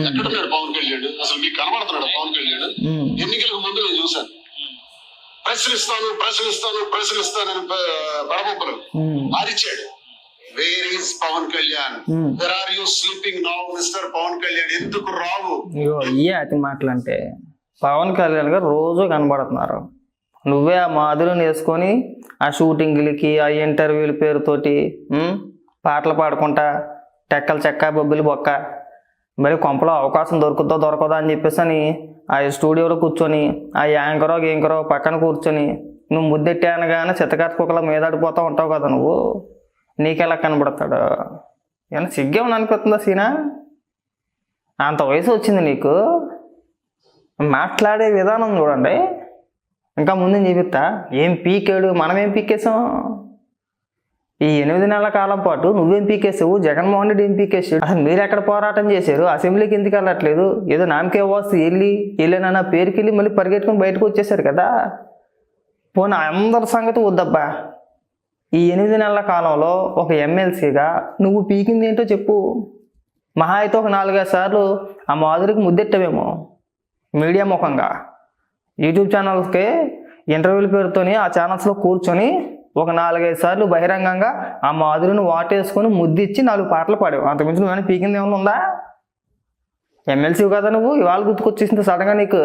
ఎక్కడున్నాడు పవన్ కళ్యాణ్. అసలు మీకు కనబడుతున్నాడు పవన్ కళ్యాణ్? ఎన్నికలకు ముందు నేను చూశాను. ప్రశ్నిస్తాను ప్రశ్నిస్తాను ప్రశ్నిస్తానని బడబొబ్బలు ఉమ్, అరిచాడు where is Pawan Kalyan. Where are you sleeping now mister Pawan Kalyan? ఎందుకు రావు? ఇయ్యే అతి మాటలు అంటే పవన్ కళ్యాణ్ గారు రోజు కనబడుతున్నారు. నువ్వే ఆ మాధురిని వేసుకొని ఆ షూటింగ్లకి ఆ ఇంటర్వ్యూల పేరుతోటి పాటలు పాడుకుంటా టెక్కలు చెక్క బొబ్బిలి బొక్క. మరి కొంపలో అవకాశం దొరుకుతుందో దొరకదా అని చెప్పేసి అని ఆ స్టూడియోలో కూర్చొని ఆ యాంకరో గేంకరో పక్కన కూర్చొని నువ్వు ముద్దెట్టి అనగానే చిత్తకాత కుక్కల మీద ఆడిపోతూ ఉంటావు కదా నువ్వు? నీకెలా కనబడతాడు? ఏమన్నా సిగ్గేమని అనిపిస్తుందా సీనా? అంత వయసు వచ్చింది నీకు? మాట్లాడే విధానం చూడండి. ఇంకా ముందు చూపిస్తా ఏం పీకాడు? మనం ఏం పీకేసాం? ఈ ఎనిమిది నెలల కాలం పాటు నువ్వు ఎంపీకేసావు జగన్మోహన్ రెడ్డి ఎంపీకేసాడు అసలు మీరు ఎక్కడ పోరాటం చేశారు? అసెంబ్లీకి ఎందుకు వెళ్ళట్లేదు? ఏదో నామకే వాస్తు వెళ్ళి వెళ్ళిన పేరుకి వెళ్ళి మళ్ళీ పరిగెట్టుకుని బయటకు వచ్చేసారు కదా? పోనీ అందరి సంగతి వద్దబ్బా. ఈ ఎనిమిది నెలల కాలంలో ఒక ఎమ్మెల్సీగా నువ్వు పీకింది ఏంటో చెప్పు. మహా అయితే ఒక నాలుగైదు సార్లు ఆ మాధురికి ముద్దెట్టవేమో మీడియా ముఖంగా. యూట్యూబ్ ఛానల్స్కి ఇంటర్వ్యూల పేరుతోని ఆ ఛానల్స్లో కూర్చొని ఒక నాలుగైదు సార్లు బహిరంగంగా ఆ మాధురిని వాటేసుకొని ముద్దిచ్చి నాలుగు పాటలు పాడావు. అంతకుమించి నువ్వేమైనా పీకింది ఏమైనా ఉందా? ఎమ్మెల్సీ కదా నువ్వు ఇవాళ గుర్తుకొచ్చేసింది సడన్గా నీకు.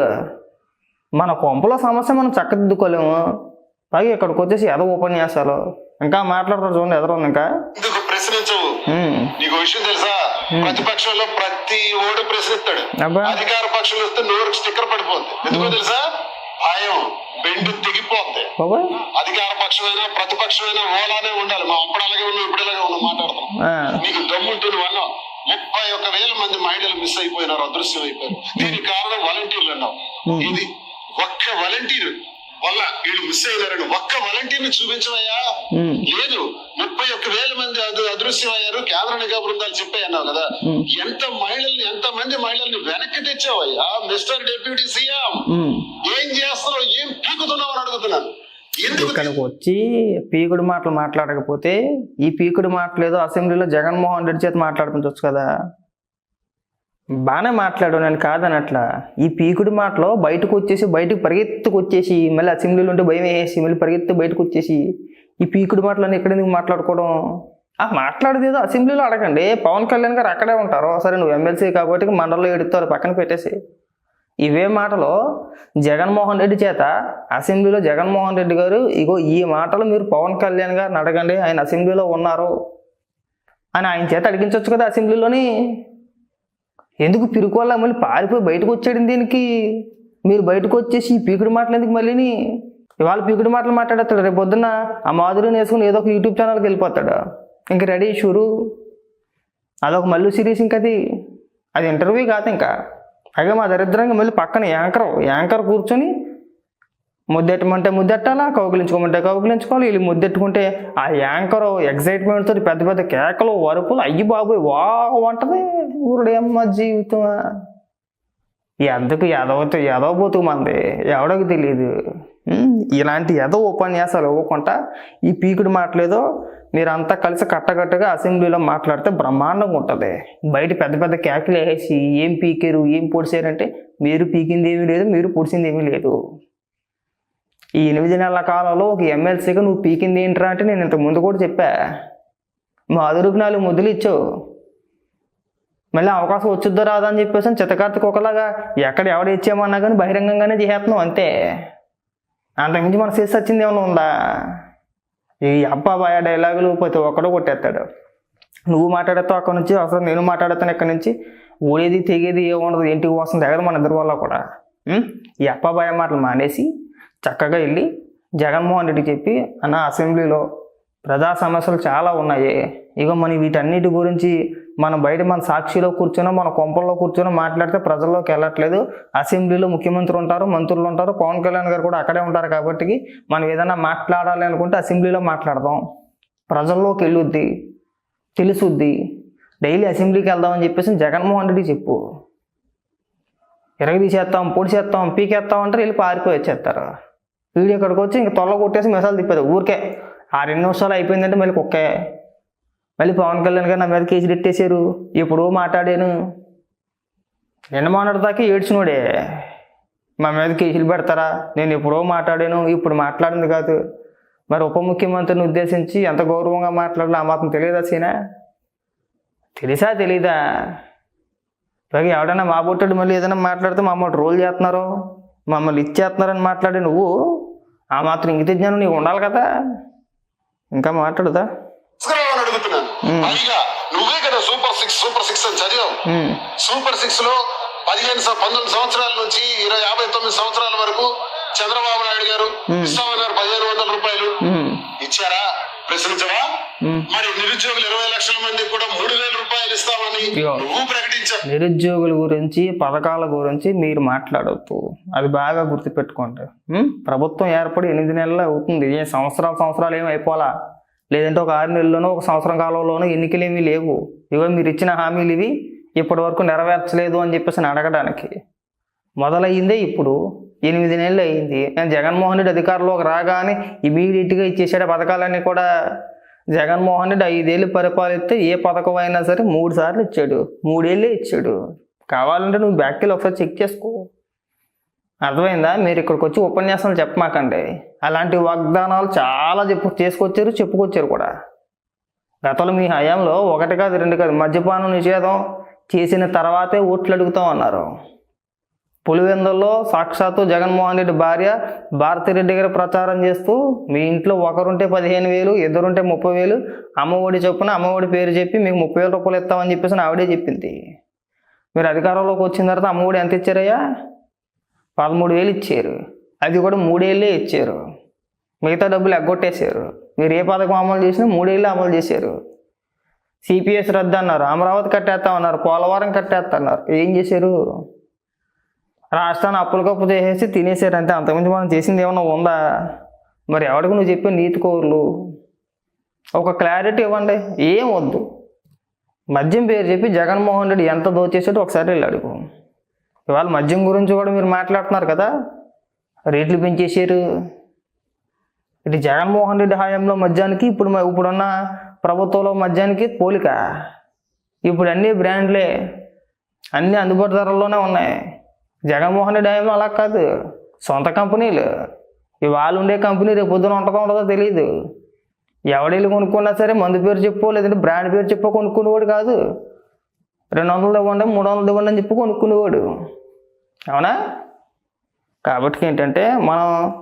మన కొంపలో సమస్య మనం చక్కదిద్దుకోలేము. పైగా ఇక్కడికి వచ్చేసి ఎదో ఉపన్యాసాలు. ఇంకా మాట్లాడతారు చూడండి ఎదురు ఇంకా. ఎందుకు ప్రశ్నించవు ఉమ్. నీకు విషయం తెలుసా? ప్రతిపక్షంలో ప్రతి ఓడు ప్రశ్నిస్తాడు. అధికార పక్షంలో వస్తే నోరుకి స్టిక్కర్ పడిపోద్ది. ఎందుకో తెలుసా? భయం. బెండు తెగిపోద్ది. అధికార పక్షమైనా ప్రతిపక్షమైనా హోలానే ఉండాలి. మా అప్పుడు అలాగే ఉన్నాం ఇప్పుడు ఇలాగే ఉన్నాం మాట్లాడతాం. నీకు దమ్ముంటూ నువ్వు అన్నావు ముప్పై ఒక్క వేల మంది మహిళలు మిస్ అయిపోయినారు అదృశ్యం అయిపోయారు దీనికి కారణం వాలంటీర్లు అన్నావు. ఇది ఒక్క వాలంటీర్ వల్ల వీళ్ళు మిస్ అయినారని ఒక్క వాలంటీర్ని చూపించవయ్యా. ఉమ్. లేదు ముప్పై ఒక్క వేల మంది అదృ- అదృశ్యం అయ్యారు కేంద్ర నిఘా బృందాలు చెప్పాయి అన్నావు కదా. ఎంత మహిళల్ని ఎంత మంది మహిళల్ని వెనక్కి తెచ్చావయ్యా మిస్టర్ డిప్యూటీ సీఎం. ఏం చేస్తున్నావు ఏం పీకుతున్నావు అని అడుగుతున్నాను. ఇక్కడికి వచ్చి పీకుడు మాటలు మాట్లాడకపోతే ఈ పీకుడు మాటలు ఏదో అసెంబ్లీలో జగన్మోహన్ రెడ్డి చేత మాట్లాడిపించవచ్చు కదా బాగానే మాట్లాడు నేను కాదని అట్లా ఈ పీకుడు మాటలో బయటకు వచ్చేసి బయటకు పరిగెత్తుకు వచ్చేసి మళ్ళీ అసెంబ్లీలో ఉంటే భయం వేసి మళ్ళీ పరిగెత్తు బయటకు వచ్చేసి ఈ పీకుడు మాటలన్నీ ఎక్కడ ఎందుకు మాట్లాడుకోవడం? ఆ మాట్లాడేది ఏదో అసెంబ్లీలో అడగండి. పవన్ కళ్యాణ్ గారు అక్కడే ఉంటారు. సరే నువ్వు ఎమ్మెల్సీ కాబట్టి మండలిలో ఎడుతారు పక్కన పెట్టేసి. ఇవే మాటలు జగన్మోహన్ రెడ్డి చేత అసెంబ్లీలో జగన్మోహన్ రెడ్డి గారు ఇగో ఈ మాటలు మీరు పవన్ కళ్యాణ్ గారిని అడగండి ఆయన అసెంబ్లీలో ఉన్నారు అని ఆయన చేత అడిగించవచ్చు కదా అసెంబ్లీలోని ఎందుకు పిరుకోవాలా మళ్ళీ పారిపోయి బయటకు వచ్చాడు దీనికి? మీరు బయటకు వచ్చేసి ఈ పీకుడు మాటలు ఎందుకు మళ్ళీని? ఇవాళ పీకుడు మాటలు మాట్లాడతాడు రేపు పొద్దున్న ఆ మాధురిని వేసుకుని ఏదో ఒక యూట్యూబ్ ఛానల్కి వెళ్ళిపోతాడు. ఇంక రెడీ షూరు. అదొక మల్లు సిరీస్ ఇంక అది. అది ఇంటర్వ్యూ కాదు ఇంకా. పైగా మా దరిద్రంగా మళ్ళీ పక్కన యాంకర్ యాంకర్ కూర్చొని ముద్దెట్టమంటే ముద్దెట్టాలా? కౌగిలించుకోమంటే కౌగిలించుకోవాలి. వీళ్ళు ముద్దెట్టుకుంటే ఆ యాంకర్ ఎగ్జైట్మెంట్ తోటి పెద్ద పెద్ద కేకలు వరుపులు అయ్యి బాబోయ్ వా అంటది ఊరుడేమ్మ జీవితం ఎందుకు ఎదవతో ఎదవబోతు మంది ఎవడకు తెలియదు ఇలాంటి ఏదో ఉపన్యాసాలు ఇవ్వకుండా ఈ పీకుడు మాట్లేదో మీరంతా కలిసి కట్టకట్టుగా అసెంబ్లీలో మాట్లాడితే బ్రహ్మాండంగా ఉంటుంది. బయట పెద్ద పెద్ద కేకలు వేసి ఏం పీకారు ఏం పొడిచారంటే మీరు పీకింది ఏమీ లేదు మీరు పొడిచింది ఏమీ లేదు. ఈ ఎనిమిది నెలల కాలంలో ఒక ఎమ్మెల్సీగా నువ్వు పీకింది ఏంట్రా అంటే నేను ఇంతకు ముందు కూడా చెప్పా. మా నాలుగు ముద్దులు ఇచ్చావు. మళ్ళీ అవకాశం వచ్చుద్దో రాదా అని చెప్పేసి చిత్తకార్తకు ఒకలాగా ఎక్కడ ఎవడ ఇచ్చామన్నా కానీ బహిరంగంగానే చేసేస్తున్నాం అంతే. అంతకుమించి మన చేసి వచ్చింది ఏమైనా ఉందా? ఈ అబ్బా బాయ డైలాగులు ప్రతి ఒక్కడో కొట్టేస్తాడు. నువ్వు మాట్లాడతావు అక్కడ నుంచి అసలు నేను మాట్లాడతాను ఇక్కడ నుంచి? ఊడేది తెగేది ఏముండదు ఇంటికి వస్తుంది తెగదు మన ఇద్దరు వల్ల కూడా. ఈ ఈ అప్పాబాయ మాటలు మానేసి చక్కగా వెళ్ళి జగన్మోహన్ రెడ్డి చెప్పి అన్న అసెంబ్లీలో ప్రజా సమస్యలు చాలా ఉన్నాయి. ఇక మన వీటన్నిటి గురించి మనం బయట మన సాక్షిలో కూర్చొని మన కొంపల్లో కూర్చొని మాట్లాడితే ప్రజల్లోకి వెళ్ళట్లేదు. అసెంబ్లీలో ముఖ్యమంత్రి ఉంటారు మంత్రులు ఉంటారు. పవన్ కళ్యాణ్ గారు కూడా అక్కడే ఉంటారు కాబట్టి మనం ఏదైనా మాట్లాడాలి అనుకుంటే అసెంబ్లీలో మాట్లాడదాం. ప్రజల్లోకి వెళ్ళొద్ది తెలుసుద్ది. డైలీ అసెంబ్లీకి వెళ్దామని చెప్పేసి జగన్మోహన్ రెడ్డి చెప్పు. ఎరగదీసేస్తాం పొడి పొడిచేస్తాం పీకేస్తాం అంటే వెళ్ళి పారిపోయి వచ్చేస్తారు. వీడియో ఇక్కడికి వచ్చి ఇంక తొల్ల కొట్టేసి మిసాలు తిప్పేది ఊరికే. ఆ రెండు నిమిషాలు అయిపోయిందంటే మళ్ళీ కుక్కే. మళ్ళీ పవన్ కళ్యాణ్ గారు నా మీద కేసు పెట్టేశారు. ఎప్పుడో మాట్లాడాను. నిన్న మాట్లాడదాకా ఏడ్చినోడే. మా మీద కేసులు పెడతారా? నేను ఎప్పుడో మాట్లాడాను ఇప్పుడు మాట్లాడింది కాదు. మరి ఉప ముఖ్యమంత్రిని ఉద్దేశించి ఎంత గౌరవంగా మాట్లాడాలో ఆ మాత్రం తెలియదా సీనా? తెలుసా తెలీదా? పైగా ఎవడైనా మా బొట్టడు మళ్ళీ ఏదైనా మాట్లాడితే మమ్మల్ని రోల్ చేస్తున్నారు? మమ్మల్ని ఇచ్చేస్తున్నారని మాట్లాడి నువ్వు? ఆ మాత్రం ఇంగిత జ్ఞానం నీకు ఉండాలి కదా. ఇంకా మాట్లాడుదా? నువ్వే కదా సూపర్ సిక్స్ సూపర్ సిక్స్ అని చదివావు. సూపర్ సిక్స్లో పదిహేను పంతొమ్మిది సంవత్సరాల నుంచి ఇరవై యాభై తొమ్మిది సంవత్సరాల వరకు చంద్రబాబు నాయుడు గారు ఇస్తామన్నారు పదిహేను వందల రూపాయలు ఇచ్చారా? ప్రశ్నించవా. మరి నిరుద్యోగులు ఇరవై లక్షల మందికి కూడా మూడు వేల రూపాయలు ఇస్తామని. నువ్వు ప్రకటించావు నిరుద్యోగుల గురించి పథకాల గురించి మీరు మాట్లాడవద్దు అది బాగా గుర్తుపెట్టుకోండి? ప్రభుత్వం ఏర్పడి ఎనిమిది నెలలు అవుతుంది. ఏ సంవత్సరాలు సంవత్సరాలు ఏమి అయిపోవాలా? లేదంటే ఒక ఆరు నెలల్లోనో ఒక సంవత్సరం కాలంలోనో ఎన్నికలు ఏమీ లేవు. ఇవో మీరు ఇచ్చిన హామీలు ఇవి ఇప్పటి వరకు నెరవేర్చలేదు అని చెప్పేసి అడగడానికి. మొదలయ్యిందే ఇప్పుడు. ఎనిమిది నెలలు అయింది. నేను జగన్మోహన్ రెడ్డి అధికారంలోకి రాగానే ఇమీడియట్గా ఇచ్చేసాడు పథకాలన్నీ కూడా. జగన్మోహన్ రెడ్డి ఐదేళ్ళు పరిపాలిస్తే ఏ పథకం అయినా సరే మూడు సార్లు ఇచ్చాడు. మూడేళ్ళే ఇచ్చాడు. కావాలంటే నువ్వు బ్యాక్కెళ్ళి ఒకసారి చెక్ చేసుకో. అర్థమైందా? మీరు ఇక్కడికి వచ్చి ఉపన్యాసాలు చెప్పమాకండి. అలాంటి వాగ్దానాలు చాలా చెప్పు చేసుకొచ్చారు చెప్పుకొచ్చారు కూడా. గతంలో మీ హయాంలో ఒకటి కాదు రెండు కాదు మద్యపానం నిషేధం చేసిన తర్వాతే ఓట్లు అడుగుతాం అన్నారు పులివెందుల్లో సాక్షాత్తు జగన్మోహన్ రెడ్డి భార్య భారతిరెడ్డి గారు ప్రచారం చేస్తూ మీ ఇంట్లో ఒకరుంటే పదిహేను వేలు ఇద్దరుంటే ముప్పై వేలు అమ్మఒడి చొప్పున అమ్మఒడి పేరు చెప్పి మీకు ముప్పై వేల రూపాయలు ఇస్తామని చెప్పేసి ఆవిడే చెప్పింది. మీరు అధికారంలోకి వచ్చిన తర్వాత అమ్మఒడి ఎంత ఇచ్చారయ్యా? పదమూడు వేలు ఇచ్చారు. అది కూడా మూడేళ్ళే ఇచ్చారు. మిగతా డబ్బులు ఎగ్గొట్టేశారు. మీరు ఏ పథకం అమలు చేసినా మూడేళ్ళు అమలు చేశారు. సిపిఎస్ రద్దు అన్నారు. అమరావతి కట్టేస్తామన్నారు. పోలవరం కట్టేస్తున్నారు ఏం చేశారు? రాష్ట్రాన్ని అప్పులు కప్పు చేసేసి తినేసారు అంతే అంతకుమించి మనం చేసింది ఏమన్నా ఉందా? మరి ఎవరికి నువ్వు చెప్పే నీతి కోరులు? ఒక క్లారిటీ ఇవ్వండి ఏం వద్దు. మద్యం పేరు చెప్పి జగన్మోహన్ రెడ్డి ఎంత దోచేసాడో ఒకసారి వెళ్ళి అడుగు. ఇవాళ మద్యం గురించి కూడా మీరు మాట్లాడుతున్నారు కదా? రేట్లు పెంచేసారు ఇటు జగన్మోహన్ రెడ్డి హయాంలో మద్యానికి ఇప్పుడు ఇప్పుడున్న ప్రభుత్వంలో మద్యానికి పోలిక. ఇప్పుడు అన్ని బ్రాండ్లే అన్నీ అందుబాటు ధరల్లోనే ఉన్నాయి. జగన్మోహన్ రెడ్డి హయాంలో అలా కాదు. సొంత కంపెనీలు. ఇవాళ ఉండే కంపెనీ రేపు పొద్దున ఉంటుందో ఉండదో తెలియదు ఎవడెళ్ళి కొనుక్కున్నా సరే మందు పేరు చెప్పో లేదంటే బ్రాండ్ పేరు చెప్పో కొనుక్కునేవాడు కాదు. రెండు వందలు ఇవ్వండి మూడు వందలు ఇవ్వండి అని చెప్పి కొనుక్కునేవాడు. అవునా? కాబట్టి ఏంటంటే మనం